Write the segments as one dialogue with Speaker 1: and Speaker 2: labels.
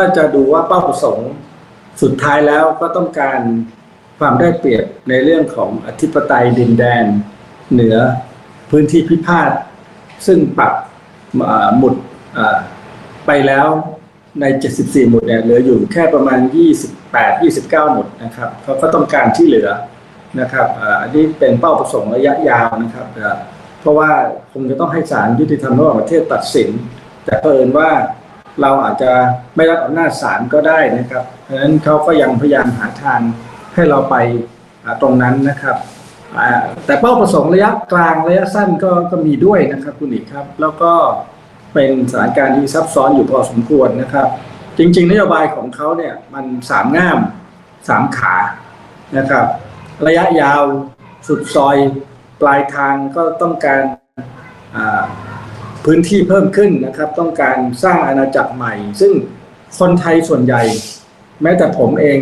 Speaker 1: ถ้าจะดูว่าเป้าประสงค์สุดท้ายแล้วก็ต้องการความได้เปรียบในเรื่องของอธิปไตยดินแดน เหนือพื้นที่พิพาทซึ่งปรับหมุดไปแล้วใน 74 หมุดเนี่ยเหลืออยู่แค่ประมาณ 28 29 หมุดนะครับเขาก็ต้องการที่เหลือนะครับอันนี้เป็นเป้าประสงค์ระยะยาวนะครับเพราะว่าคงจะต้องให้ศาลยุติธรรมระหว่างประเทศตัดสิน แต่เผอิญว่า เราอาจจะไม่รับอำนาจศาลก็ได้นะครับ เพราะฉะนั้นเขาก็ยังพยายามหาทางให้เราไปตรงนั้นนะครับ แต่เป้าประสงค์ระยะกลางระยะสั้นก็ก็มีด้วยนะครับคุณอีกครับ แล้วก็เป็นสถานการณ์ที่ซับซ้อนอยู่พอสมควรนะครับ จริง ๆ นโยบายของเขาเนี่ยมันสามง่ามสามขานะครับ ระยะยาวสุดซอยปลายทางก็ต้องการ พื้นที่เพิ่มขึ้นนะครับ ต้องการสร้างอาณาจักรใหม่ ซึ่งคนไทยส่วนใหญ่ แม้แต่ผมเอง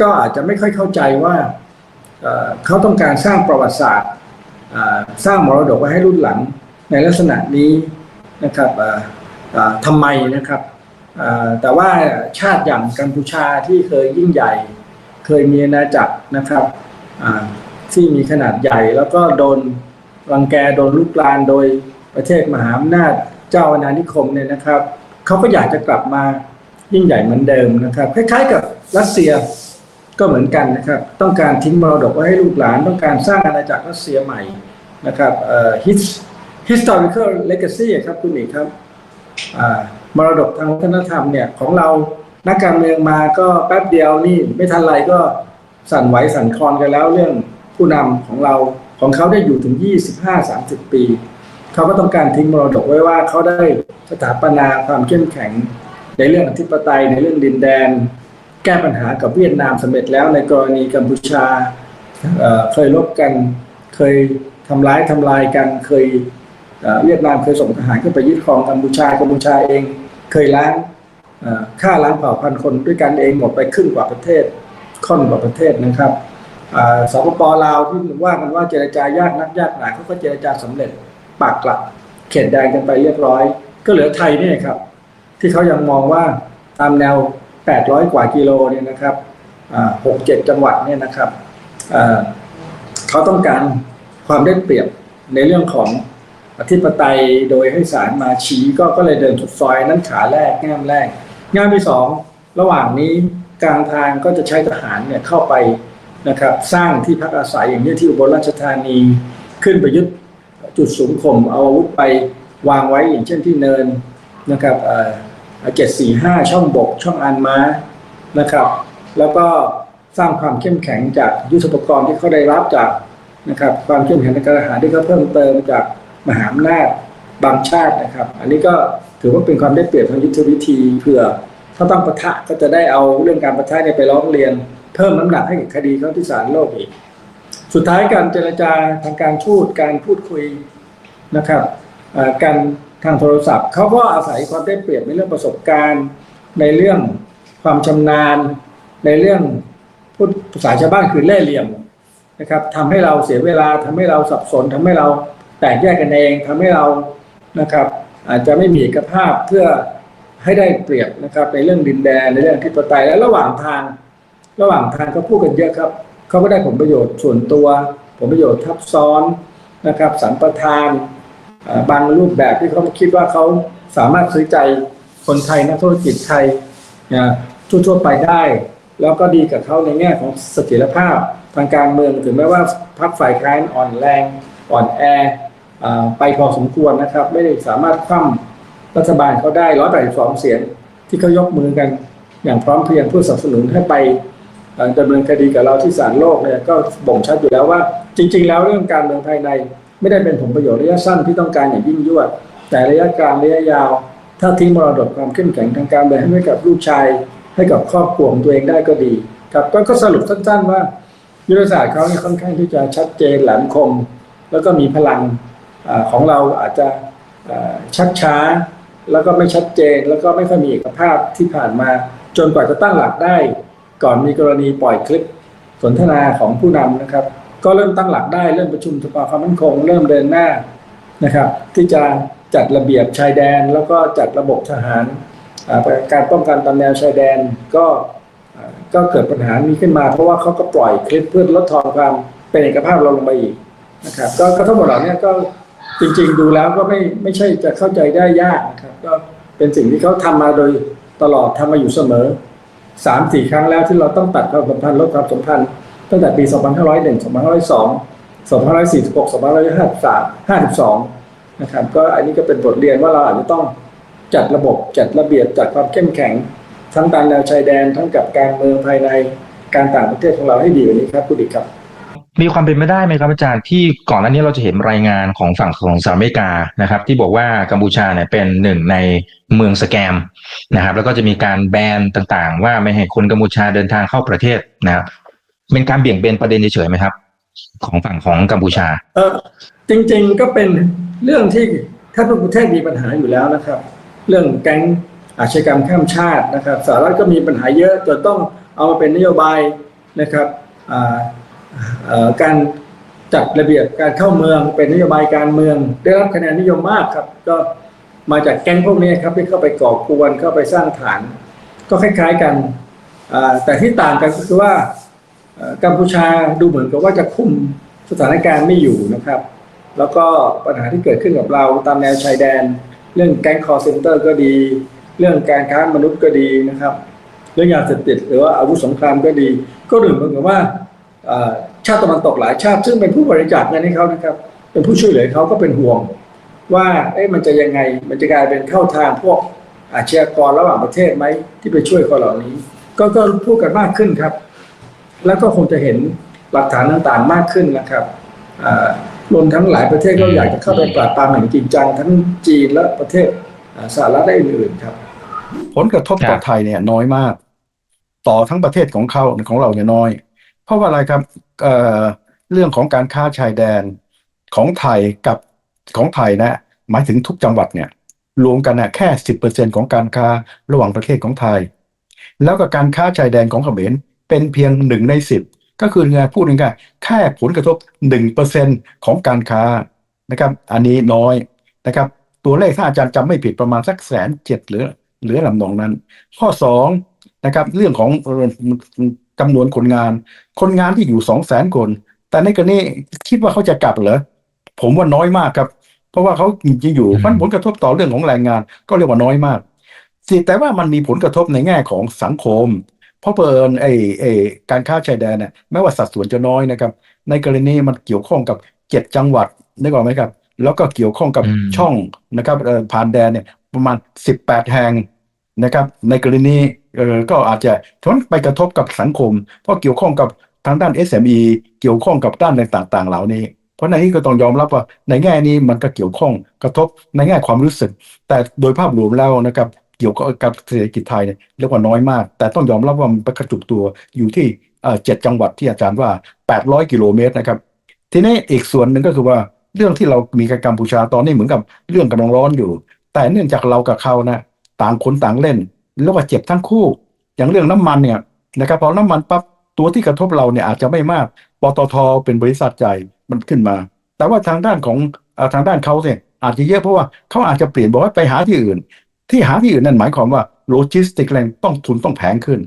Speaker 1: ก็อาจจะไม่ค่อยเข้าใจว่าเขาต้องการสร้างประวัติศาสตร์สร้างมรดกไว้ให้รุ่นหลัง ในลักษณะนี้นะครับอ่าอ่าทำไมนะครับแต่ว่าชาติอย่างกัมพูชาที่เคยยิ่งใหญ่ เคยมีอาณาจักรนะครับที่มีขนาดใหญ่ แล้วก็โดนรังแกโดนลุกลานโดย ประเทศมหาอำนาจเจ้าอาณานิคมเนี่ยนะครับเขาก็อยากจะกลับมายิ่งใหญ่เหมือนเดิมนะครับ คล้าย ๆ กับรัสเซียก็เหมือนกันนะครับ ต้องการทิ้งมรดกไว้ให้ลูกหลาน ต้องการสร้างอาณาจักรรัสเซียใหม่นะครับเอ่อ his- historical legacy ครับคุณเอกครับอ่ามรดกทางวัฒนธรรมเนี่ยของเรานักการเมืองมาก็แป๊บเดียวนี่ไม่ทันไรก็สั่นไหวสั่นคลอนกันแล้วเรื่องผู้นำของเราของเขาได้อยู่ถึง 25-30 ปี เขาก็ต้องการทิ้งมรดกไว้ว่าเขาได้สถาปนาความเข้มแข็ง ในเรื่องอธิปไตยในเรื่องดินแดน แก้ปัญหากับเวียดนามสำเร็จแล้วในกรณีกัมพูชาเเคยลบกัน เคยทำร้ายทำลายกันเคยเเวียดนามเคยส่งทหารขึ้นไปยึดครองกัมพูชากัมพูชาเอง เคยล้างฆ่าล้างเผ่าพันธุ์คนด้วยกันเองหมดไปครึ่งกว่าประเทศค่อนกว่าประเทศนะครับสปปลาวที่ว่ากันว่าเจรจายากนักยากหนาเขาก็เจรจาสำเร็จ ปากกลับเขตแดงกันไปเรียบร้อย ก็เหลือไทยเนี่ยครับ ที่เขายังมองว่าตามแนว 800 กว่ากิโลเนี่ยนะครับหกเจ็ดจังหวัดเนี่ยนะครับเขาต้องการความได้เปรียบในเรื่องของอธิปไตยโดยให้ศาลมาชี้ก็ก็เลยเดินสุดซอยนั้นขาแรกง่ามแรกง่ามที่สองระหว่างนี้กลางทางก็จะใช้ทหารเนี่ยเข้าไปนะครับ สร้างที่พักอาศัยอย่างนี้ที่อุบลราชธานีขึ้นไปยึด จุดสูงข่มเอาอาวุธไปวางไว้อย่างเช่นที่เนินนะครับเจ็ดสี่ห้าช่องบก ช่องอันม้านะครับ แล้วก็สร้างความเข้มแข็งจากยุทธปกรณ์ที่เขาได้รับจากนะครับความเข้มแข็งในการทหารที่เขาเพิ่มเติมจากมหาอำนาจบางชาตินะครับ อันนี้ก็ถือว่าเป็นความได้เปรียบทางยุทธวิธีเพื่อถ้าต้องปะทะก็จะได้เอาเรื่องการปะทะเนี่ยไปร้องเรียน เพิ่มน้ำหนักให้กับคดีเขาที่ศาลโลกอีก สุดท้ายการเจรจาทางการพูดการพูดคุยนะครับการทางโทรศัพท์เขาก็อาศัยความได้เปรียบในเรื่องประสบการณ์ ในเรื่องความชำนาญ ในเรื่องพูดภาษาชาวบ้านคือเล่เหลี่ยมนะครับทำให้เราเสียเวลาทำให้เราสับสนทำให้เราแตกแยกกันเองทำให้เรานะครับอาจจะไม่มีเอกภาพเพื่อให้ได้เปรียบนะครับในเรื่องดินแดนในเรื่องอธิปไตยและระหว่างทาง ระหว่างทางก็พูดกันเยอะครับ เขาก็ได้ผลประโยชน์ส่วนตัว ผลประโยชน์ทับซ้อนนะครับสัมปทานบางรูปแบบที่เขาคิดว่าเขาสามารถซื้อใจคนไทยนักธุรกิจไทยนะทั่วๆไปได้ แล้วก็ดีกับเขาในแง่ของเสถียรภาพทางการเมืองถึงแม้ว่าพรรคฝ่ายค้านอ่อนแรงอ่อนแอไปพอสมควรนะครับ ไม่ได้สามารถคว่ำรัฐบาลเขาได้ร้อยแปดสิบสองเสียงที่เขายกมือกัน อย่างพร้อมเพรียงเพื่อสนับสนุนให้ไป ดำเนินคดีกับเราที่ศาลโลกเนี่ยก็บ่งชัดอยู่แล้วว่า จริง ๆ แล้วเรื่องการเมืองภายใน ไม่ได้เป็นผลประโยชน์ระยะสั้นที่ต้องการอย่างยิ่งยวด แต่ระยะกลางระยะยาว ถ้าทิ้งมรดกความเข้มแข็งทางการเมืองให้กับลูกชาย ให้กับครอบครัวของตัวเองได้ก็ดีครับก็สรุปสั้นๆว่ายุทธศาสตร์เขาเนี่ยค่อนข้างที่จะชัดเจนแหลมคม แล้วก็มีพลังอของเราอาจจะชักช้า แล้วก็ไม่ชัดเจน แล้วก็ไม่ค่อยมีเอกภาพที่ผ่านมาจนกว่าจะตั้งหลักได้ ก่อนมีกรณีปล่อยคลิปสนทนาของผู้นำนะครับ ก็เริ่มตั้งหลักได้เริ่มประชุมสภาความมั่นคง เริ่มเดินหน้านะครับ ที่จะจัดระเบียบชายแดน แล้วก็จัดระบบทหารการป้องกันตามแนวชายแดนก็ก็เกิดปัญหานี้ขึ้นมา เพราะว่าเขาก็ปล่อยคลิปเพื่อลดทอนความเป็นเอกภาพเราลงไปอีกนะครับก็ก็ทั้งหมดเหล่านี้ก็จริงๆดูแล้วก็ไม่ไม่ใช่จะเข้าใจได้ยากนะครับก็เป็นสิ่งที่เขาทำมาโดยตลอดทำมาอยู่เสมอ สามสี่ครั้งแล้วที่เราต้องตัดความสัมพันธ์ลดความสัมพันธ์ตั้งแต่ปี 2501 2502 2546 2553นะครับ ก็อันนี้ก็เป็นบทเรียนว่าเราอาจจะต้องจัดระบบจัดระเบียบจัดความเข้มแข็ง ทั้งตามแนวชายแดนทั้งกับการเมืองภายในการต่างประเทศของเราให้ดีกว่านี้ครับคุณดิกครับ
Speaker 2: มีความเป็นไปได้ไหมครับอาจารย์ที่ก่อนหน้านี้เราจะเห็นรายงานของฝั่งของสหรัฐอเมริกานะครับ ที่บอกว่ากัมพูชาเนี่ยเป็นหนึ่งในเมืองสแกมนะครับ แล้วก็จะมีการแบนต่างๆ ว่าไม่ให้คนกัมพูชาเดินทางเข้าประเทศนะครับเป็นการเบี่ยงเบนประเด็นเฉยๆไหมครับ ของฝั่งของกัมพูชา
Speaker 1: เออจริงๆก็เป็นเรื่องที่ถ้าทุกประเทศมีปัญหาอยู่แล้วนะครับ เรื่องแก๊งอาชญากรรมข้ามชาตินะครับสหรัฐก็มีปัญหาเยอะจนต้องเอามาเป็นนโยบายนะครับอ่า การจัดระเบียบการเข้าเมืองเป็นนโยบายการเมือง ได้รับคะแนนนิยมมากครับ ก็มาจากแก๊งพวกนี้ครับที่เข้าไปก่อกวนเข้าไปสร้างฐาน ก็คล้าย ๆกันแต่ที่ต่างกันก็คือว่ากัมพูชาดูเหมือนกับว่าจะคุมสถานการณ์ไม่อยู่นะครับ แล้วก็ปัญหาที่เกิดขึ้นกับเราตามแนวชายแดน เรื่องแก๊งคอร์เซนเตอร์ก็ดี เรื่องการค้ามนุษย์ก็ดีนะครับ เรื่องยาเสพติดหรือว่าอาวุธสงครามก็ดี ก็ดูเหมือนกับว่า ชาติตะวันตกหลายชาติ ซึ่งเป็นผู้บริจาคเงินให้เขานะครับ เป็นผู้ช่วยเหลือเขาก็เป็นห่วง ว่าเอ๊ะมันจะยังไงมันจะกลายเป็นเข้าทางพวกอาชญากรระหว่างประเทศไหมที่ไปช่วยคนเหล่านี้ ก็ก็พูดกันมากขึ้นครับ แล้วก็คงจะเห็นหลักฐานต่างๆมากขึ้นนะครับรวมทั้งหลายประเทศก็อยากจะเข้าไปปราบปรามอย่างจริงจังทั้งจีนและประเทศสหรัฐและอื่นๆครับ
Speaker 3: ผลกระทบต่อไทยเนี่ยน้อยมาก ต่อทั้งประเทศของเขาของเราเนี่ยน้อย เพราะว่าอะไรครับเอ่อเรื่องของการค้าชายแดนของไทยกับของไทยนะหมายถึงทุกจังหวัดเนี่ยรวมกันนะแค่สิบเปอร์เซ็นของการค้าระหว่างประเทศของไทย แล้วก็การค้าชายแดนของเขมรเป็นเพียงหนึ่งในสิบก็คือไงพูดง่ายๆแค่ผลกระทบหนึ่งเปอร์เซ็นของการค้านะครับ อันนี้น้อยนะครับ ตัวเลขถ้าอาจารย์จำไม่ผิดประมาณสักแสนเจ็ดหรือหรือลำนองนั้น ข้อสองนะครับ เรื่องของเอ่อ จำนวนคนงาน คนงานที่อยู่สองแสนคน แต่ในกรณีคิดว่าเขาจะกลับเหรอผมว่าน้อยมากครับ เพราะว่าเขาจะอยู่
Speaker 2: อืม
Speaker 3: มันผลกระทบต่อเรื่องของแรงงาน ก็เรียกว่าน้อยมากสิแต่ว่ามันมีผลกระทบในแง่ของสังคม เพราะเปินไอ้ไอ้การค้าชายแดนเนี่ยแม้ว่าสัดส่วนจะน้อยนะครับ ในกรณีมันเกี่ยวข้องกับเจ็ดจังหวัดนึกออกไหมครับ แล้วก็เกี่ยวข้องกับ
Speaker 2: อืม
Speaker 3: ช่องนะครับเอ่อผ่านแดนเนี่ยประมาณ 18 แห่ง นะครับ ในกรณีก็อาจจะทนไปกระทบกับสังคม เพราะเกี่ยวข้องกับทางด้าน SME เกี่ยวข้องกับด้านต่างๆ เหล่านี้ เพราะในนี้ก็ต้องยอมรับว่าในแง่นี้มันก็เกี่ยวข้องกระทบในแง่ความรู้สึก แต่โดยภาพรวมแล้วนะครับเกี่ยวกับกับเศรษฐกิจไทยเนี่ยเรียกว่าน้อยมาก แต่ต้องยอมรับว่ามันปกระจุกตัวอยู่ที่เอ่อเจ็ดจังหวัดที่อาจารย์ว่า 800 กิโลเมตรนะครับ ทีนี้อีกส่วนหนึ่งก็คือว่าเรื่องที่เรามีกับกัมพูชาตอนนี้เหมือนกับเรื่องกำลังร้อนอยู่ แต่เนื่องจากเรากับเขานะ ต่างคนต่างเล่นแล้วว่าเจ็บทั้งคู่ อย่างเรื่องน้ำมันเนี่ยนะครับพอน้ำมันปั๊บตัวที่กระทบเราเนี่ยอาจจะไม่มากปตทเป็นบริษัทใหญ่มันขึ้นมา แต่ว่าทางด้านของอทางด้านเขาเนี่ยอาจจะเยอะเพราะว่าเขาอาจจะเปลี่ยนบอกว่าไปหาที่อื่น ที่หาที่อื่นนั่นหมายความว่าโลจิสติกแรงต้องทุนต้องแพงขึ้น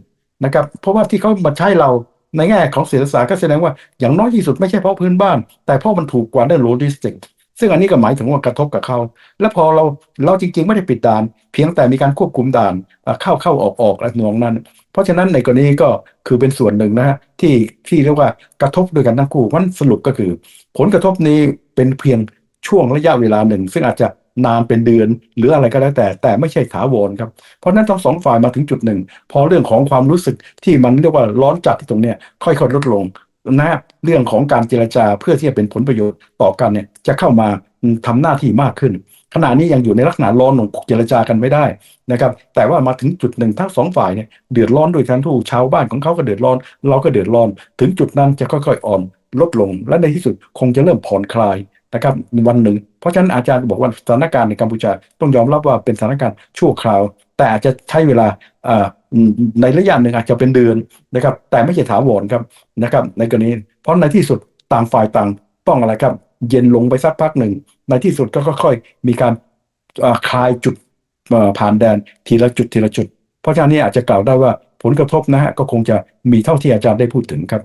Speaker 3: นะครับเพราะว่าที่เขามาใช้เราในแง่ของเศรษฐศาสตร์ก็แสดงว่าอย่างน้อยที่สุดไม่ใช่เพราะพื้นบ้าน แต่เพราะมันถูกกว่าด้านโลจิสติก ซึ่งอันนี้ก็หมายถึงว่ากระทบกับเขา แล้วพอเราเราจริง ๆ ไม่ได้ปิดด่าน เพียงแต่มีการควบคุมด่านเข้าเข้าออกออกอะไรทำนองนั้น เพราะฉะนั้นในกรณีก็คือเป็นส่วนหนึ่งนะฮะที่ที่เรียกว่ากระทบด้วยกันทั้งคู่มันสรุปก็คือ ผลกระทบนี้เป็นเพียงช่วงระยะเวลาหนึ่ง ซึ่งอาจจะนานเป็นเดือนหรืออะไรก็แล้วแต่ แต่ไม่ใช่ถาวรครับ เพราะฉะนั้นทั้งสองฝ่ายมาถึงจุดหนึ่ง พอเรื่องของความรู้สึกที่มันเรียกว่าร้อนจัดที่ตรงเนี้ยค่อยๆลดลง นะเรื่องของการเจรจาเพื่อที่จะเป็นผลประโยชน์ต่อกันเนี่ยจะเข้ามาทำหน้าที่มากขึ้น ขณะนี้ยังอยู่ในลักษณะร้อนของเจรจากันไม่ได้นะครับ แต่ว่ามาถึงจุดหนึ่งทั้งสองฝ่ายเนี่ยเดือดร้อนด้วยกันทุกชาวบ้านของเขาก็เดือดร้อน เราก็เดือดร้อน ถึงจุดนั้นจะค่อยๆอ่อนลดลง และในที่สุดคงจะเริ่มผ่อนคลายนะครับวันหนึ่ง เพราะฉะนั้นอาจารย์บอกว่าสถานการณ์ในกัมพูชาต้องยอมรับว่าเป็นสถานการณ์ชั่วคราว แต่อาจจะใช้เวลา ในระยะหนึ่งอาจจะเป็นเดือนนะครับ แต่ไม่ใช่ถาวรครับนะครับ ในกรณีเพราะในที่สุดต่างฝ่ายต่างต้องอะไรครับ เย็นลงไปสักพักหนึ่ง ในที่สุดก็ค่อยๆมีการคลายจุดผ่านแดนทีละจุดทีละจุด เพราะฉะนั้นนี่อาจจะกล่าวได้ว่าผลกระทบนะฮะก็คงจะมีเท่าที่อาจารย์ได้พูดถึงครับ